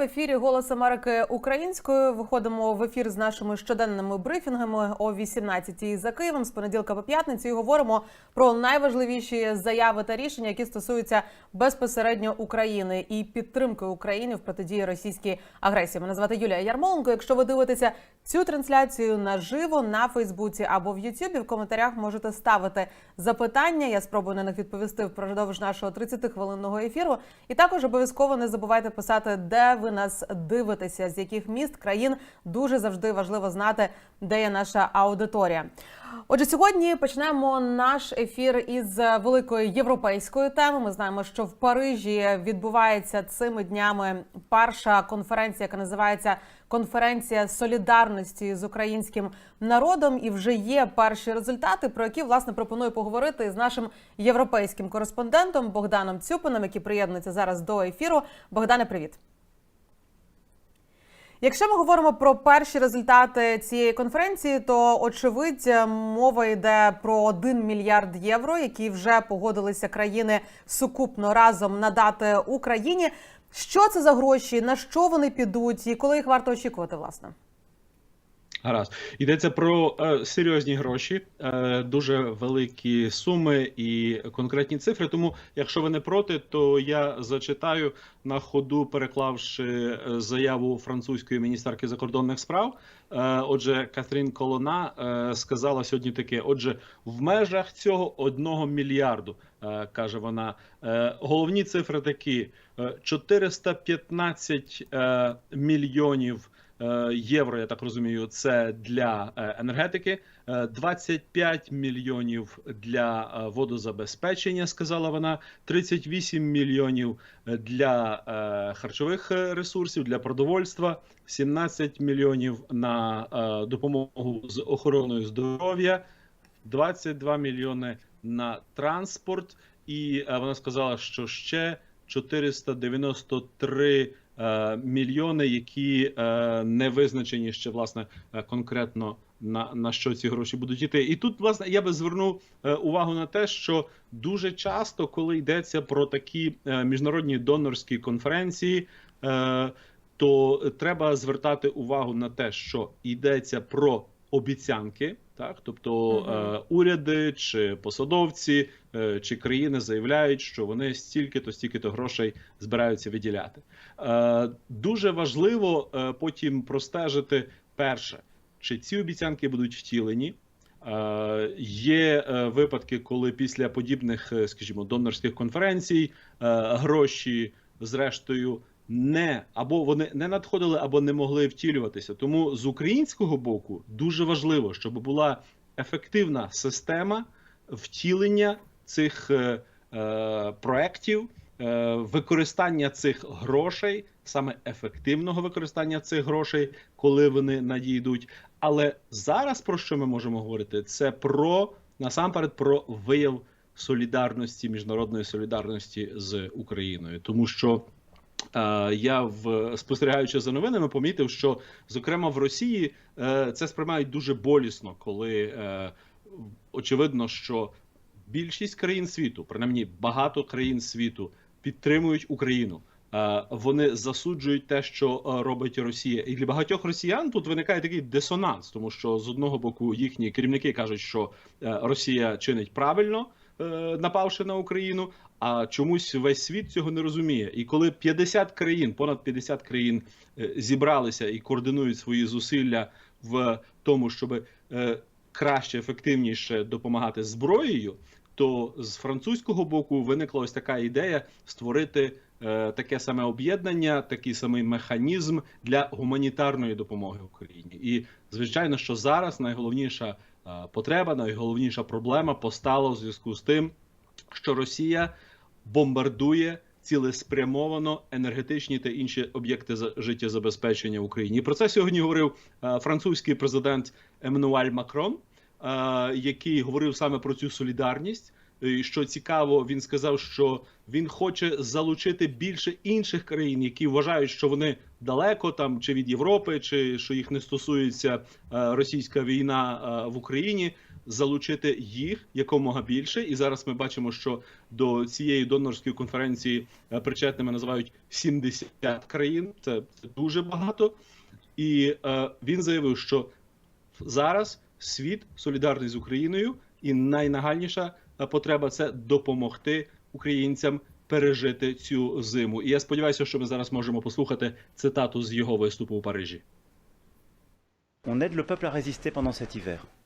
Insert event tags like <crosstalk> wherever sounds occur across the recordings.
В ефірі Голос Америки українською. Виходимо в ефір з нашими щоденними брифінгами о 18-й за Києвом з понеділка по п'ятницю. І говоримо про найважливіші заяви та рішення, які стосуються безпосередньо України і підтримки України в протидії російській агресії. Мене звати Юлія Ярмоленко. Якщо ви дивитеся цю трансляцію наживо на Фейсбуці або в Ютубі, в коментарях можете ставити запитання. Я спробую на них відповісти впродовж нашого 30-хвилинного ефіру. І також обов'язково не забувайте писати, де ви нас дивитеся, з яких міст країн дуже завжди важливо знати, де є наша аудиторія. Отже, сьогодні почнемо наш ефір із великої європейської теми. Ми знаємо, що в Парижі відбувається цими днями перша конференція, яка називається конференція солідарності з українським народом. І вже є перші результати, про які власне пропоную поговорити з нашим європейським кореспондентом Богданом Цюпином, який приєднується зараз до ефіру. Богдане, привіт. Якщо ми говоримо про перші результати цієї конференції, то очевидь мова йде про 1 мільярд євро, які вже погодилися країни сукупно разом надати Україні. Що це за гроші? На що вони підуть, і коли їх варто очікувати, власне? Гаразд. Йдеться про е, серйозні гроші, е, дуже великі суми і конкретні цифри. Тому, якщо ви не проти, то я зачитаю на ходу, переклавши е, заяву французької міністерки закордонних справ. Е, отже, Катрін Колона е, сказала сьогодні таке: отже, в межах цього одного мільярду, е, каже вона, е, головні цифри такі: е, 415 е, мільйонів. Е, євро, я так розумію, це для е, енергетики, е, 25 мільйонів для е, водозабезпечення, сказала вона, 38 мільйонів для е, харчових е, ресурсів, для продовольства, 17 мільйонів на е, допомогу з охороною здоров'я, 22 мільйони на транспорт, і е, вона сказала, що ще 493 е, мільйони, які е, не визначені ще власне е, конкретно на, на що ці гроші будуть йти. І тут, власне, я би звернув е, увагу на те, що дуже часто, коли йдеться про такі е, міжнародні донорські конференції, е, то треба звертати увагу на те, що йдеться про обіцянки. Так, тобто е, уряди чи посадовці е, чи країни заявляють, що вони стільки-то, стільки-то грошей збираються виділяти. Е, дуже важливо е, потім простежити перше, чи ці обіцянки будуть втілені. Е, Є е, випадки, коли після подібних, е, скажімо, донорських конференцій е, гроші, зрештою, не або вони не надходили, або не могли втілюватися. Тому з українського боку дуже важливо, щоб була ефективна система втілення цих е, е, проєктів, е, використання цих грошей, саме ефективного використання цих грошей, коли вони надійдуть. Але зараз про що ми можемо говорити? Це про насамперед про вияв солідарності, міжнародної солідарності з Україною, тому що. Е, Я в спостерігаючи за новинами, помітив, що зокрема в Росії е, це сприймають дуже болісно, коли е, очевидно, що більшість країн світу, принаймні багато країн світу, підтримують Україну. Вони засуджують те, що робить Росія, і для багатьох росіян тут виникає такий дисонанс, тому що з одного боку їхні керівники кажуть, що Росія чинить правильно, напавши на Україну. А чомусь весь світ цього не розуміє. І коли 50 країн, понад 50 країн е, зібралися і координують свої зусилля в тому, щоб е, краще, ефективніше допомагати зброєю, то з французького боку виникла ось така ідея створити е, таке саме об'єднання, такий самий механізм для гуманітарної допомоги Україні. І звичайно, що зараз найголовніша потреба, найголовніша проблема постала у зв'язку з тим, що Росія бомбардує цілеспрямовано енергетичні та інші об'єкти за- життєзабезпечення в Україні. Про це сьогодні говорив е, французький президент Еммануель Макрон, е, який говорив саме про цю солідарність. І що цікаво, він сказав, що він хоче залучити більше інших країн, які вважають, що вони далеко там чи від Європи, чи що їх не стосується е, російська війна в Україні, залучити їх якомога більше. І зараз ми бачимо, що до цієї донорської конференції е, причетними називають 70 країн. Це, дуже багато. І е, він заявив, що зараз світ солідарний з Україною, і найнагальніша е, потреба це допомогти українцям пережити цю зиму. І я сподіваюся, що ми зараз можемо послухати цитату з його виступу у Парижі.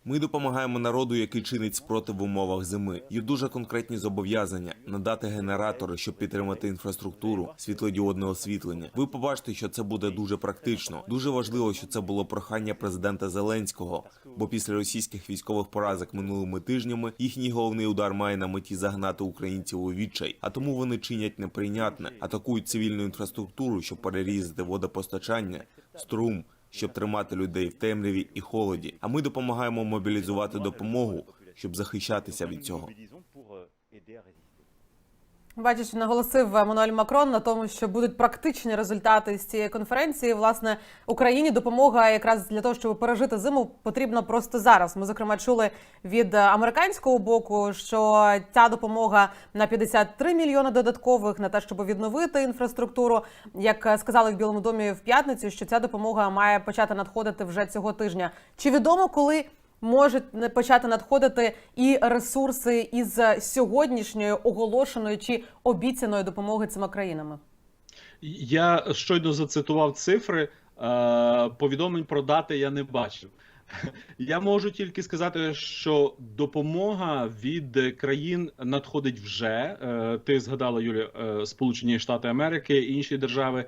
Ми допомагаємо народу, який чинить спротив в умовах зими. Є дуже конкретні зобов'язання надати генератори, щоб підтримати інфраструктуру, світлодіодне освітлення. Ви побачите, що це буде дуже практично. Дуже важливо, що це було прохання президента Зеленського. Бо після російських військових поразок минулими тижнями їхній головний удар має на меті загнати українців у відчай. А тому вони чинять неприйнятне, атакують цивільну інфраструктуру, щоб перерізати водопостачання, струм щоб тримати людей в темряві і холоді. А ми допомагаємо мобілізувати допомогу, щоб захищатися від цього. Бачиш, наголосив Еммануель Макрон на тому, що будуть практичні результати з цієї конференції. Власне, Україні допомога якраз для того, щоб пережити зиму, потрібна просто зараз. Ми зокрема чули від американського боку, що ця допомога на 53 мільйони додаткових на те, щоб відновити інфраструктуру. Як сказали в Білому домі в п'ятницю, що ця допомога має почати надходити вже цього тижня. Чи відомо, коли можуть почати надходити і ресурси із сьогоднішньої оголошеної чи обіцяної допомоги цими країнами? Я щойно зацитував цифри. е, Повідомлень про дати я не бачив. <laughs> Я можу тільки сказати, що допомога від країн надходить вже. Е, Ти згадала Юлія, е, Сполучені Штати Америки, інші держави,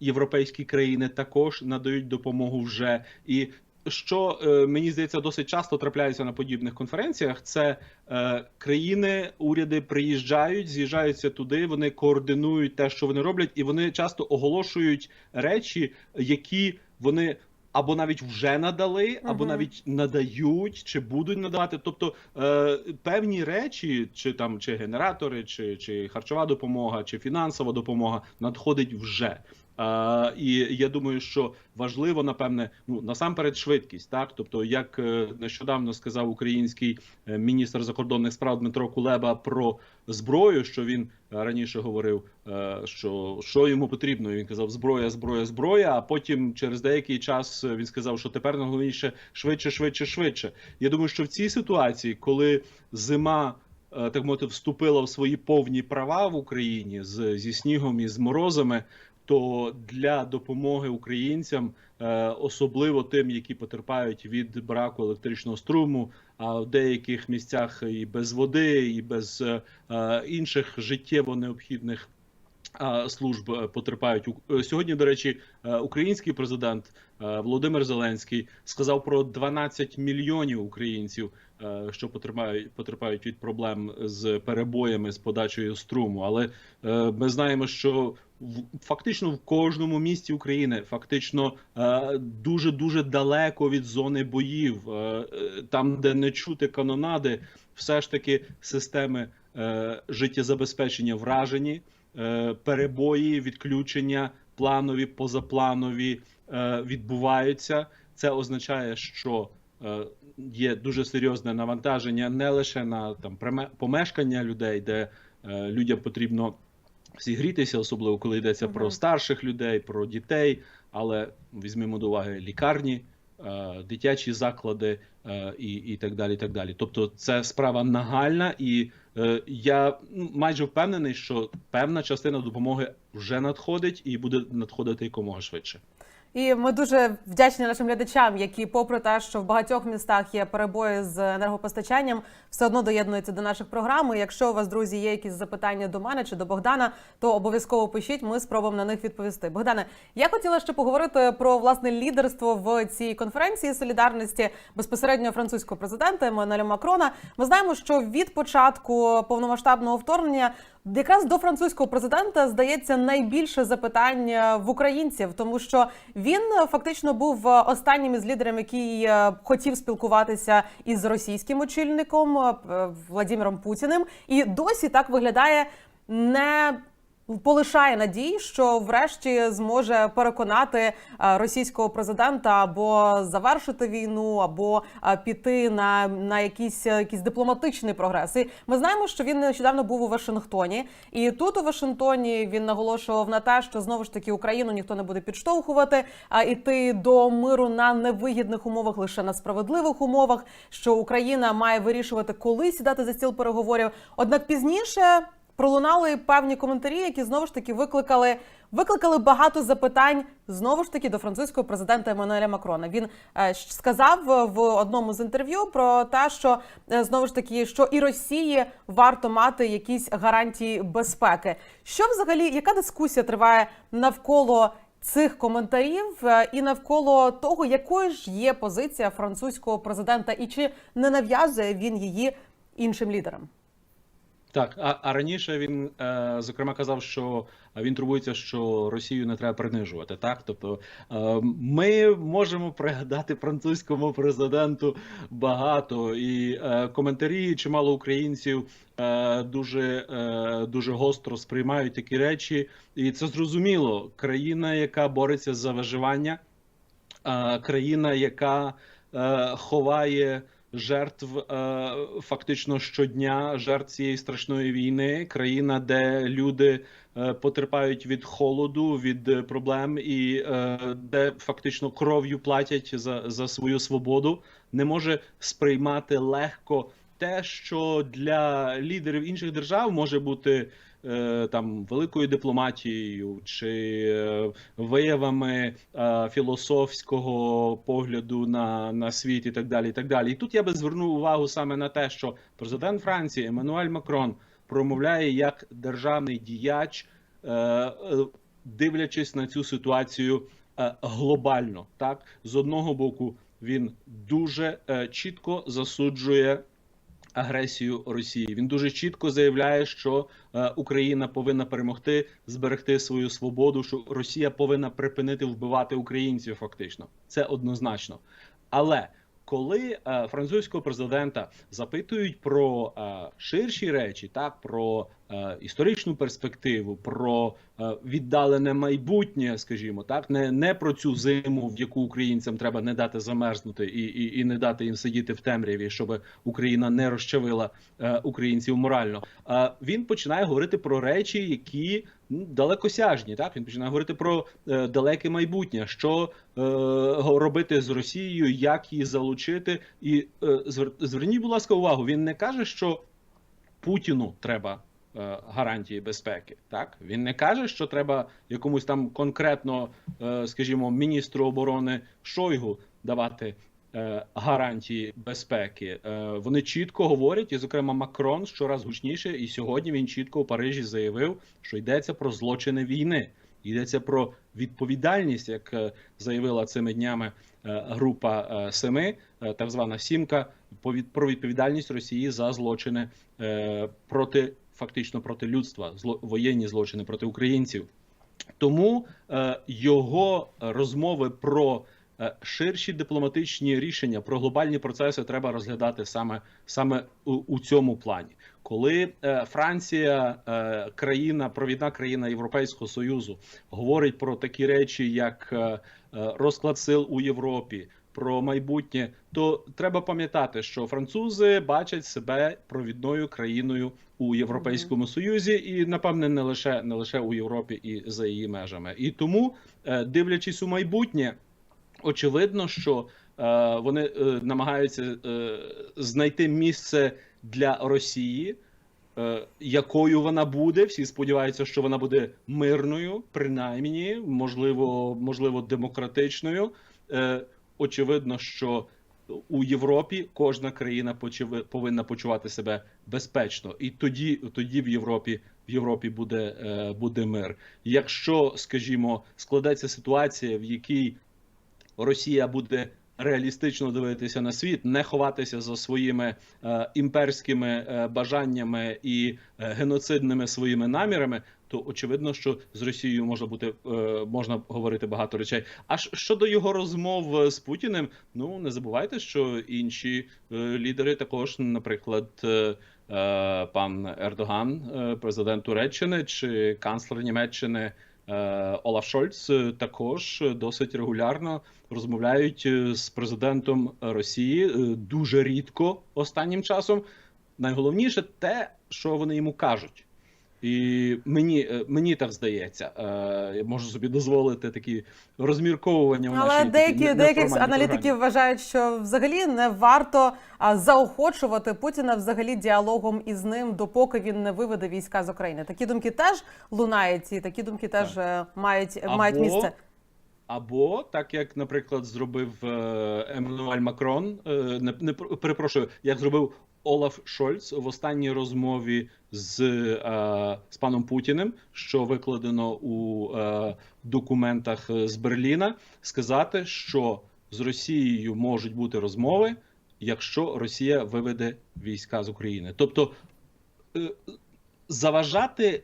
європейські країни також надають допомогу вже. І що е, мені здається досить часто трапляється на подібних конференціях, це е, країни, уряди приїжджають, з'їжджаються туди, вони координують те, що вони роблять, і вони часто оголошують речі, які вони. Або навіть вже надали, або Мгм. навіть надають, чи будуть надавати. Тобто е, певні речі, чи там чи генератори, чи, чи харчова допомога, чи фінансова допомога надходить вже. Е, і я думаю, що важливо, напевне, ну насамперед швидкість, так тобто, як е, нещодавно сказав український е, міністр закордонних справ Дмитро Кулеба про зброю, що він е, раніше говорив, що що йому потрібно. Він казав зброя, зброя, зброя. А потім через деякий час він сказав, що тепер найголовніше швидше, швидше, швидше. Я думаю, що в цій ситуації, коли зима. Так мовити, вступила в свої повні права в Україні з зі снігом і з морозами, то для допомоги українцям, е, особливо тим, які потерпають від браку електричного струму, а в деяких місцях і без води, і без е, інших життєво необхідних е, служб потерпають сьогодні. До речі, український президент Володимир Зеленський сказав про 12 мільйонів українців, що потерпають потерпають від проблем з перебоями з подачею струму. Але ми знаємо, що фактично в кожному місті України, фактично дуже дуже далеко від зони боїв, е, е, там, де не чути канонади, все ж таки системи е, життєзабезпечення вражені, перебої, відключення, планові, позапланові відбуваються. Це означає, що є дуже серйозне навантаження не лише на там помешкання людей, де людям потрібно зігрітися, особливо коли йдеться про старших людей, про дітей. Але візьмемо до уваги лікарні, е, дитячі заклади е, і, і так далі. і так далі. Тобто, це справа нагальна, і е, я ну, майже впевнений, що певна частина допомоги вже надходить і буде надходити якомога швидше. І ми дуже вдячні нашим глядачам, які, попри те, що в багатьох містах є перебої з енергопостачанням, все одно доєднуються до наших програм. І Якщо у вас, друзі, є якісь запитання до мене чи до Богдана, то обов'язково пишіть. Ми спробуємо на них відповісти. Богдане, я хотіла ще поговорити про власне лідерство в цій конференції солідарності безпосередньо французького президента Еммануеля Макрона. Ми знаємо, що від початку повномасштабного вторгнення якраз до французького президента здається найбільше запитань е, в українців, тому що він е, фактично був е, останнім із лідерів, який е, хотів спілкуватися із російським очільником Владимиром Путіним, і досі так виглядає не. Полишає надій, що врешті зможе переконати е, російського президента або завершити війну, або е, піти на, на якийсь, е, якийсь дипломатичний прогрес. І ми знаємо, що він нещодавно був у Вашингтоні, і тут у Вашингтоні він наголошував на те, що знову ж таки Україну ніхто не буде підштовхувати, а йти до миру на невигідних умовах, лише на справедливих умовах. Що Україна має вирішувати, коли сідати за стіл переговорів. Однак пізніше пролунали певні коментарі, які знову ж таки викликали. Викликали багато запитань знову ж таки до французького президента Еммануеля Макрона. Він е, сказав е, в одному з інтерв'ю про те, що е, знову ж таки, що і Росії варто мати якісь гарантії безпеки. Що взагалі, яка дискусія триває навколо цих коментарів і навколо того, якою ж є позиція французького президента, і чи не нав'язує він її іншим лідерам? Так, а, а раніше він е, зокрема казав, що він турбується, що Росію не треба принижувати. Так, тобто е, ми можемо пригадати французькому президенту багато і е, коментарі чимало українців е, дуже, е, дуже гостро сприймають такі речі, і це зрозуміло. Країна, яка бореться за виживання, е, країна, яка е, ховає жертв е, фактично щодня, жертв цієї страшної війни, країна, де люди е, потерпають від холоду, від е, проблем, і де фактично кров'ю платять за, за свою свободу, не може сприймати легко те, що для лідерів інших держав може бути там великою дипломатією чи е, виявами е, філософського погляду на, на світ і так далі. І так далі. І тут я би звернув увагу саме на те, що президент Франції Еммануель Макрон промовляє як державний діяч, е, е, дивлячись на цю ситуацію е, глобально. Так, з одного боку, він дуже е, чітко засуджує агресію Росії. Він дуже чітко заявляє, що е, Україна повинна перемогти, зберегти свою свободу. Що Росія повинна припинити вбивати українців. Фактично, це однозначно. Але коли е, французького президента запитують про е, ширші речі, так про е, історичну перспективу, про е, віддалене майбутнє, скажімо, так не, не про цю зиму, в яку українцям треба не дати замерзнути і, і, і не дати їм сидіти в темряві, щоб Україна не розчавила е, українців морально. Е, він починає говорити про речі, які ну, далекосяжні. Так він починає говорити про е, далеке майбутнє, що е, робити з Росією, як її залучити, і е, звер- зверніть, будь ласка, увагу. Він не каже, що Путіну треба е, гарантії безпеки. Так він не каже, що треба якомусь там конкретно, е, скажімо, міністру оборони Шойгу давати. е, Гарантії безпеки Е, вони чітко говорять, і зокрема Макрон щораз гучніше, і сьогодні він чітко у Парижі заявив, що йдеться про злочини війни, йдеться про відповідальність, як е, заявила цими днями е, група е, семи, е, так звана сімка, про відповідальність Росії за злочини е, проти фактично проти людства, зло воєнні злочини проти українців. Тому е, його розмови про е, ширші дипломатичні рішення про глобальні процеси треба розглядати саме саме у, у цьому плані. Коли е, Франція, е, країна, провідна країна Європейського союзу, говорить про такі речі, як е, е, розклад сил у Європі, про майбутнє, то треба пам'ятати, що французи бачать себе провідною країною у Європейському Союзі, і напевне не лише не лише у Європі і за її межами. І тому, е, дивлячись у майбутнє, очевидно, що е, вони е, намагаються знайти місце для Росії. Якою вона буде, всі сподіваються, що вона буде мирною, принаймні, можливо, можливо, демократичною. Очевидно, що у Європі кожна країна повинна почувати себе безпечно, і тоді, тоді в Європі в Європі буде, е, буде мир. Якщо, скажімо, складеться ситуація, в якій Росія буде реалістично дивитися на світ, не ховатися за своїми е, імперськими е, бажаннями і е, геноцидними своїми намірами, то очевидно, що з Росією можна бути можна говорити багато речей. А щодо його розмов з Путіним, ну не забувайте, що інші лідери також, наприклад. пан Ердоган, президент Туреччини, чи канцлер Німеччини Олаф Шольц е, також досить регулярно розмовляють е, з президентом Росії е, дуже рідко останнім часом. Найголовніше те, що вони йому кажуть. І мені, е, мені так здається, е, я можу собі дозволити такі розмірковування. в Але нашій деякі не- деякі аналітики програмі. вважають, що взагалі не варто заохочувати Путіна взагалі діалогом із ним, допоки він не виведе війська з України. Такі думки теж лунають, і такі думки теж е, мають мають місце. Або так як, наприклад, зробив Еммануель Макрон, не, не перепрошую, як зробив Олаф Шольц в останній розмові з, е, з паном Путіним, що викладено у е, документах е, з Берліна, сказати, що з Росією можуть бути розмови, якщо Росія виведе війська з України. Тобто заважати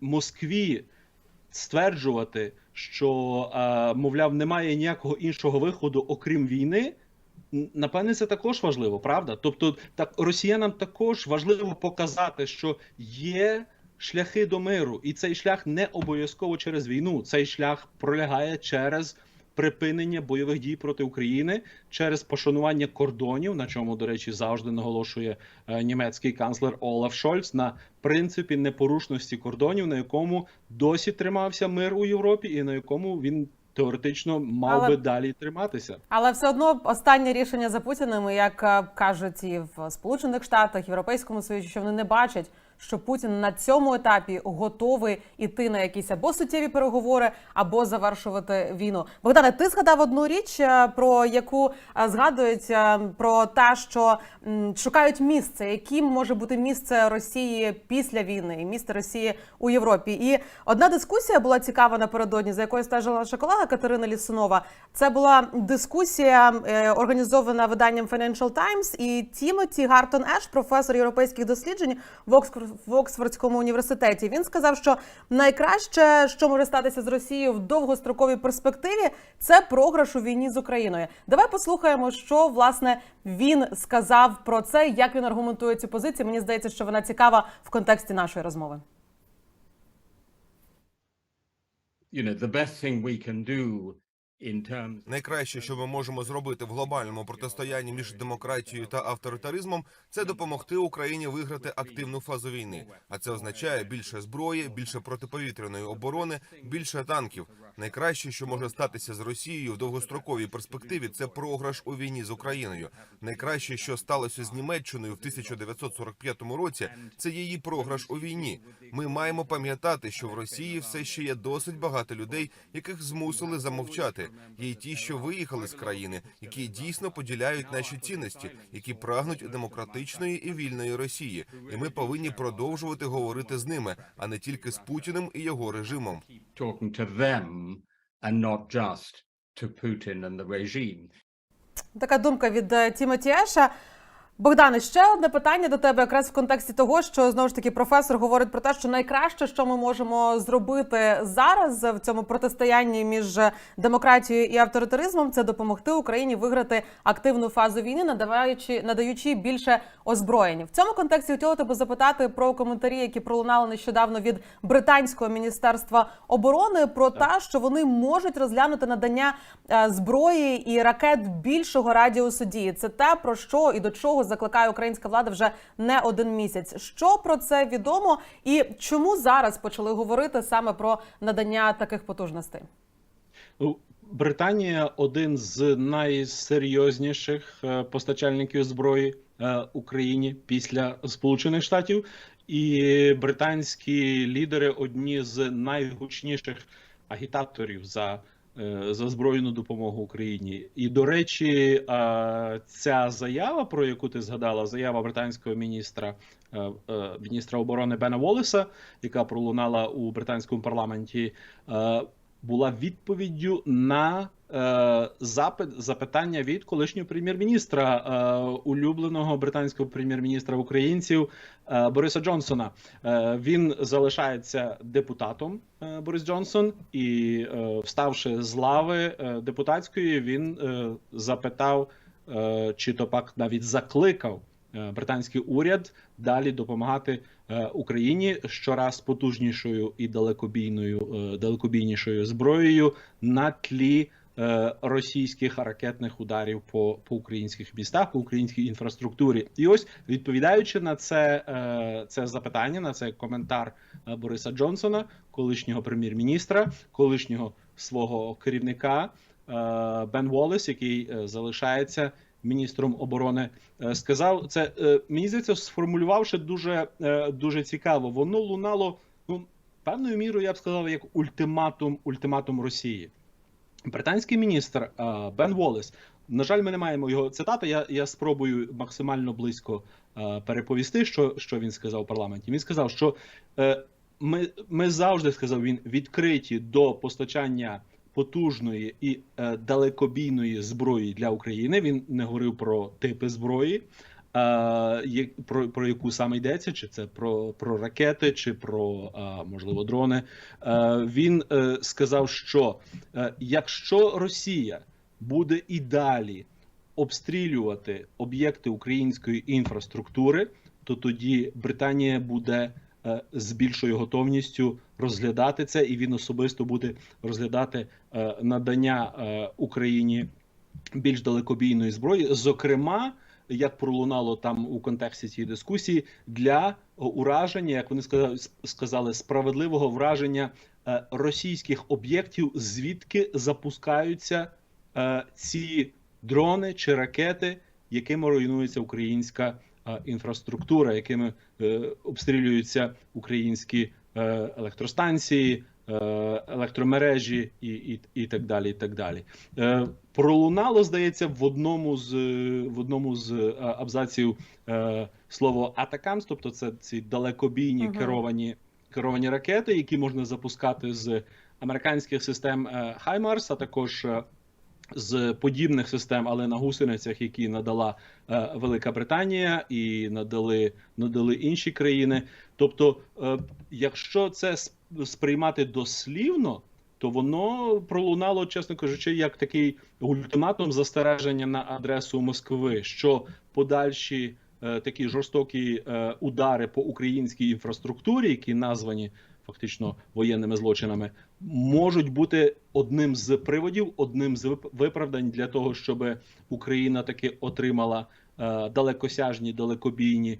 Москві стверджувати, що мовляв немає ніякого іншого виходу, окрім війни. Напевне, це також важливо, правда? Тобто, так росіянам також важливо показати, що є шляхи до миру, і цей шлях не обов'язково через війну. Цей шлях пролягає через припинення бойових дій проти України, через пошанування кордонів, на чому, до речі, завжди наголошує е, німецький канцлер Олаф Шольц, на принципі непорушності кордонів, на якому досі тримався мир у Європі, і на якому він теоретично мав Але- би далі триматися. Але все одно останнє рішення за Путіним, як кажуть і в Сполучених Штатах, Європейському Союзі, що вони не бачать, що Путін на цьому етапі готовий іти на якісь або суттєві переговори, або завершувати війну. Богдане, ти згадав одну річ, е, про яку е, згадують е, про те, що шукають місце, яким може бути місце Росії після війни, і місце Росії у Європі. І одна дискусія була цікава напередодні, за якою стежила наша колега Катерина Лісунова. Це була дискусія організована виданням Financial Times, і Тімоті Гартон Еш, професор європейських досліджень в, Оксфор- в Оксфордському університеті. Він сказав, що найкраще, що може статися з Росією в довгостроковій перспективі, це програш у війні з Україною. Давай послухаємо, що власне він сказав про це, як він аргументує цю позицію. Мені здається, що вона цікава в контексті нашої розмови. you know, the best thing we can do Найкраще, що ми можемо зробити в глобальному протистоянні між демократією та авторитаризмом, це допомогти Україні виграти активну фазу війни. А це означає більше зброї, більше протиповітряної оборони, більше танків. Найкраще, що може статися з Росією в довгостроковій перспективі, це програш у війні з Україною. Найкраще, що сталося з Німеччиною в 1945 році, це її програш у війні. Ми маємо пам'ятати, що в Росії все ще є досить багато людей, яких змусили замовчати. Є й ті, що виїхали з країни, які дійсно поділяють наші цінності, які прагнуть демократичної і вільної Росії. І ми повинні продовжувати говорити з ними, а не тільки з Путіним і його режимом. Така думка від е, Тімоті Еша. Богдане, ще одне питання до тебе, якраз в контексті того, що знову ж таки професор говорить про те, що найкраще, що ми можемо зробити зараз в цьому протистоянні між демократією і авторитаризмом, це допомогти Україні виграти активну фазу війни, надаваючи надаючи більше озброєнь. В цьому контексті хотіла тебе запитати про коментарі, які пролунали нещодавно від британського міністерства оборони, про те, що вони можуть розглянути надання е, зброї і ракет більшого радіусу дії. Це те про що і до чого закликає українська влада вже не один місяць. Що про це відомо, і чому зараз почали говорити саме про надання таких потужностей? Британія один з найсерйозніших е, постачальників зброї е, Україні після Сполучених Штатів, і британські лідери одні з найгучніших агітаторів за, за збройну допомогу Україні. І до речі, е, ця заява, про яку ти згадала, заява британського міністра. е, е, Міністра оборони Бена Волеса, яка пролунала у британському парламенті, е, була відповіддю на е, запит запитання від колишнього прем'єр-міністра е, улюбленого британського прем'єр-міністра українців е, Бориса Джонсона. Е, він залишається депутатом е, Борис Джонсон, і е, вставши з лави е, депутатської, він е, запитав, е, чи то пак навіть закликав е, британський уряд далі допомагати е, Україні щораз потужнішою і далекобійною е, далекобійнішою зброєю на тлі е, російських ракетних ударів по, по українських містах, по українській інфраструктурі. І ось відповідаючи на це, е, це запитання, на це коментар е, Бориса Джонсона, колишнього прем'єр-міністра, колишнього свого керівника е, Бен Волес, який е, залишається міністром оборони, е, сказав це. е, Мені здається, сформулювавши дуже, е, дуже цікаво. Воно лунало ну певною мірою, я б сказав, як ультиматум, ультиматум Росії. Британський міністр е, Бен Волес. На жаль, ми не маємо його цитати. Я, я спробую максимально близько е, переповісти, що, що він сказав в парламенті. Він сказав, що е, ми, ми завжди сказав він відкриті до постачання потужної і е, далекобійної зброї для України. Він не говорив про типи зброї, про, про яку саме йдеться, чи це про, про ракети, чи про можливо дрони. Він е, сказав, що е, якщо Росія буде і далі обстрілювати об'єкти української інфраструктури, то тоді Британія буде е, з більшою готовністю розглядати це, і він особисто буде розглядати надання Україні більш далекобійної зброї, зокрема. Як пролунало там у контексті цієї дискусії для ураження, як вони сказали, справедливого враження е, російських об'єктів, звідки запускаються е, ці дрони чи ракети, якими руйнується українська е, інфраструктура, якими обстрілюються українські електростанції, електромережі і, і, і так далі. І так далі. Пролунало, здається, в одному з в одному з е, абзаців е, слово атакамс, тобто це ці далекобійні Мгм. керовані керовані ракети, які можна запускати з американських систем е, Хаймарс, а також е, з подібних систем, але на гусеницях, які надала е, Велика Британія і надали, надали інші країни. Тобто, е, якщо це сприймати дослівно, то воно пролунало, чесно кажучи, як такий ультиматум застереження на адресу Москви, що подальші е, такі жорстокі е, удари по українській інфраструктурі, які названі фактично воєнними злочинами, можуть бути одним з приводів, одним з виправдань для того, щоб Україна таки отримала е, далекосяжні, далекобійні е,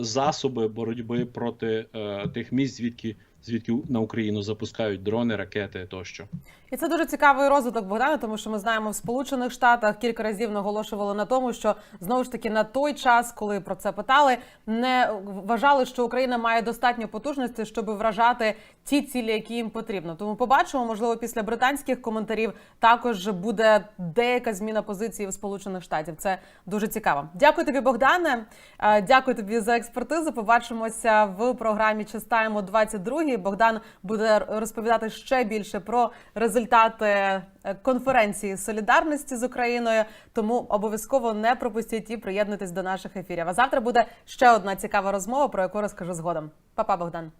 засоби боротьби проти е, тих місць, звідки звідки на Україну запускають дрони, ракети тощо. І це дуже цікавий розвиток Богдана, тому що ми знаємо в Сполучених Штатах кілька разів наголошували на тому, що знову ж таки на той час, коли про це питали, не вважали, що Україна має достатньо потужності, щоб вражати ті цілі, які їм потрібно. Тому побачимо, можливо, після британських коментарів також буде деяка зміна позиції в Сполучених Штатів. Це дуже цікаво. Дякую тобі, Богдане. Е, Дякую тобі за експертизу. Побачимося в програмі Чистаємо 22 Богдан буде розповідати ще більше про результати е, конференції солідарності з Україною. Тому обов'язково не пропустіть і приєднуйтесь до наших ефірів. А завтра буде ще одна цікава розмова, про яку розкажу згодом. Па-па, Богдан.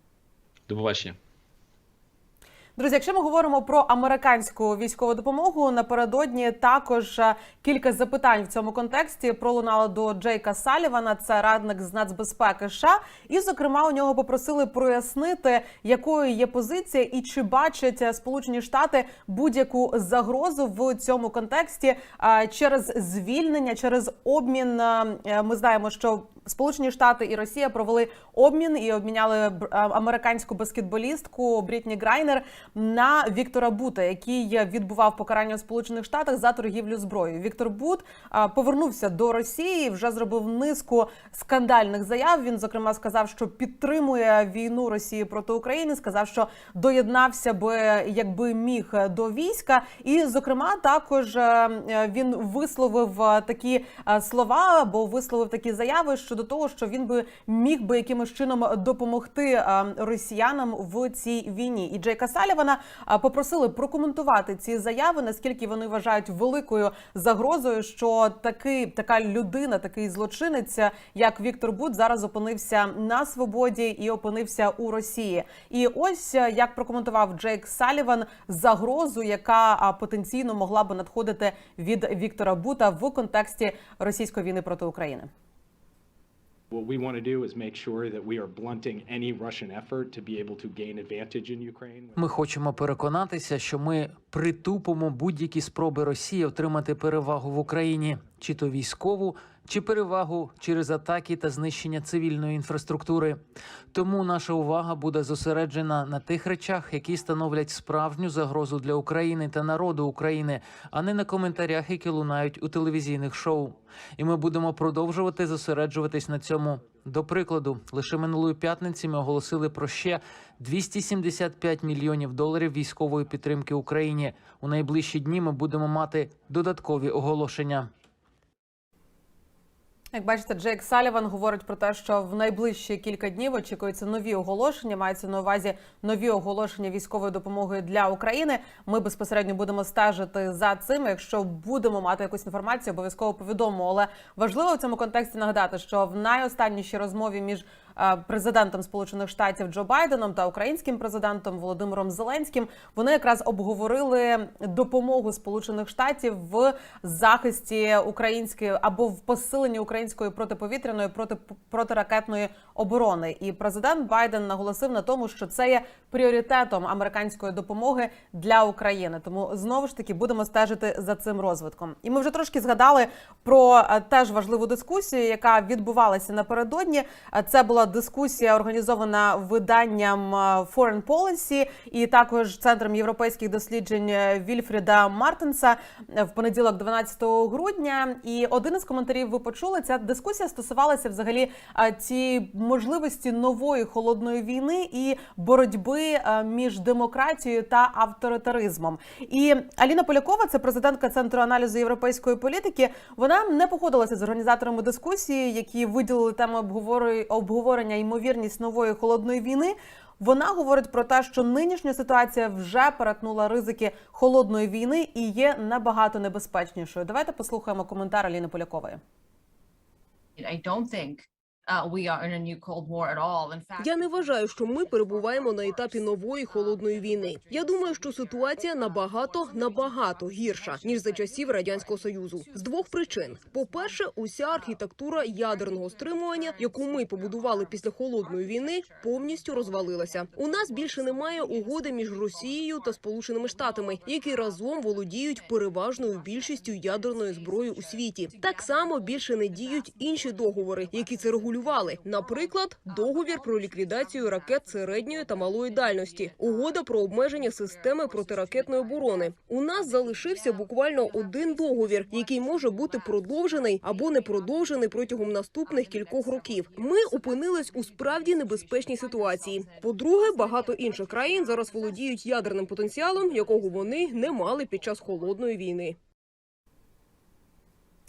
До побачення. Друзі, якщо ми говоримо про американську військову допомогу, напередодні також е, кілька запитань в цьому контексті пролунало до Джейка Салівана, це радник з нацбезпеки США, і зокрема у нього попросили прояснити, якою є позиція і чи бачать е, Сполучені Штати будь-яку загрозу в цьому контексті е, через звільнення, через обмін. Ми знаємо, що Сполучені Штати і Росія провели обмін і обміняли американську баскетболістку Брітні Грайнер на Віктора Бута, який відбував покарання у Сполучених Штатах за торгівлю зброєю. Віктор Бут повернувся до Росії, вже зробив низку скандальних заяв. Він зокрема сказав, що підтримує війну Росії проти України. Сказав, що доєднався би якби міг до війська, і зокрема також е, він висловив е, такі е, слова або висловив такі заяви щодо того, що він би міг би якимось чином допомогти росіянам в цій війні. І Джейка Салівана попросили прокоментувати ці заяви, наскільки вони вважають великою загрозою, що такий така людина, такий злочинець, як Віктор Бут, зараз опинився на свободі і опинився у Росії. І ось як прокоментував Джейк Саліван загрозу, яка потенційно могла би надходити від Віктора Бута в контексті російської війни проти України. What we want to do is make sure that we are blunting any Russian effort to be able to gain advantage in Ukraine. Ми хочемо переконатися, що ми притупимо будь-які спроби Росії отримати перевагу в Україні, чи то військову, чи перевагу через атаки та знищення цивільної інфраструктури. Тому наша увага буде зосереджена на тих речах, які становлять справжню загрозу для України та народу України, а не на коментарях, які лунають у телевізійних шоу. І ми будемо продовжувати зосереджуватись на цьому. До прикладу, лише минулої п'ятниці ми оголосили про ще 275 мільйонів доларів військової підтримки Україні. У найближчі дні ми будемо мати додаткові оголошення. Як бачите, Джейк Саліван говорить про те, що в найближчі кілька днів очікуються нові оголошення. Мається на увазі нові оголошення військової допомоги для України. Ми безпосередньо будемо стежити за цим. Якщо будемо мати якусь інформацію, обов'язково повідомимо. Але важливо в цьому контексті нагадати, що в найостаннішій розмові між президентом Сполучених Штатів Джо Байденом та українським президентом Володимиром Зеленським вони якраз обговорили допомогу Сполучених Штатів в захисті української або в посиленні української протиповітряної проти протиракетної оборони. І президент Байден наголосив на тому, що це є пріоритетом американської допомоги для України. Тому знову ж таки будемо стежити за цим розвитком. І ми вже трошки згадали про е, теж важливу дискусію, яка відбувалася напередодні. Е, Це була дискусія, організована виданням е, Foreign Policy і також центром європейських досліджень е, Вільфріда Мартенса е, в понеділок, 12 грудня. І один із коментарів ви почули. Ця дискусія стосувалася взагалі цієї можливості нової холодної війни і боротьби між демократією та авторитаризмом. І Аліна Полякова, це президентка центру аналізу європейської політики. Вона не погодилася з організаторами дискусії, які виділили тему обговорю- обговорення ймовірність нової холодної війни. Вона говорить про те, що нинішня ситуація вже перетнула ризики холодної війни і є набагато небезпечнішою. Давайте послухаємо коментар Аліни Полякової. I don't think uh, Я не вважаю, що ми перебуваємо на етапі нової холодної війни. Я думаю, що ситуація набагато набагато гірша ніж за часів радянського союзу. З двох причин: по-перше, уся архітектура ядерного стримування, яку ми побудували після холодної війни, повністю розвалилася. У нас більше немає угоди між Росією та Сполученими Штатами, які разом володіють переважною більшістю ядерної зброї у світі. Так само більше не діють інші договори, які це регулювали. Наприклад, договір про ліквідацію ракет середньої та малої дальності, угода про обмеження системи протиракетної оборони. У нас залишився буквально один договір, який може бути продовжений або не продовжений протягом наступних кількох років. Ми опинились у справді небезпечній ситуації. По-друге, багато інших країн зараз володіють ядерним потенціалом, якого вони не мали під час холодної війни.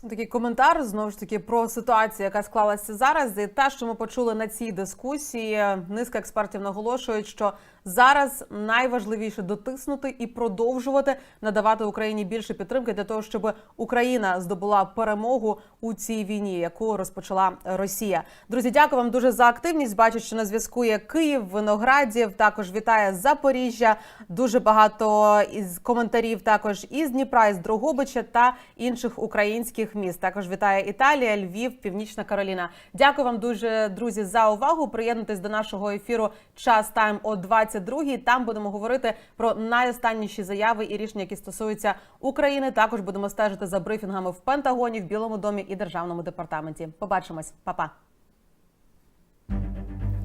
Такий коментар знову ж таки про ситуацію, яка склалася зараз, і те, що ми почули на цій дискусії. Низка експертів наголошують, що зараз найважливіше дотиснути і продовжувати надавати Україні більше підтримки для того, щоб Україна здобула перемогу у цій війні, яку розпочала Росія. Друзі, дякую вам дуже за активність. Бачу, що на зв'язку є Київ, Виноградів. Також вітає Запоріжжя. Дуже багато із коментарів також із Дніпра, із Дрогобича та інших українських міст. Також вітає Італія, Львів, Північна Кароліна. Дякую вам дуже, друзі, за увагу. Приєднуйтесь до нашого ефіру час тайм о 22-й. Там будемо говорити про найостанніші заяви і рішення, які стосуються України. Також будемо стежити за брифінгами в Пентагоні, в Білому домі і Державному департаменті. Побачимось, Па-па.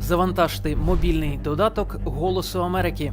Завантажте мобільний додаток Голосу Америки.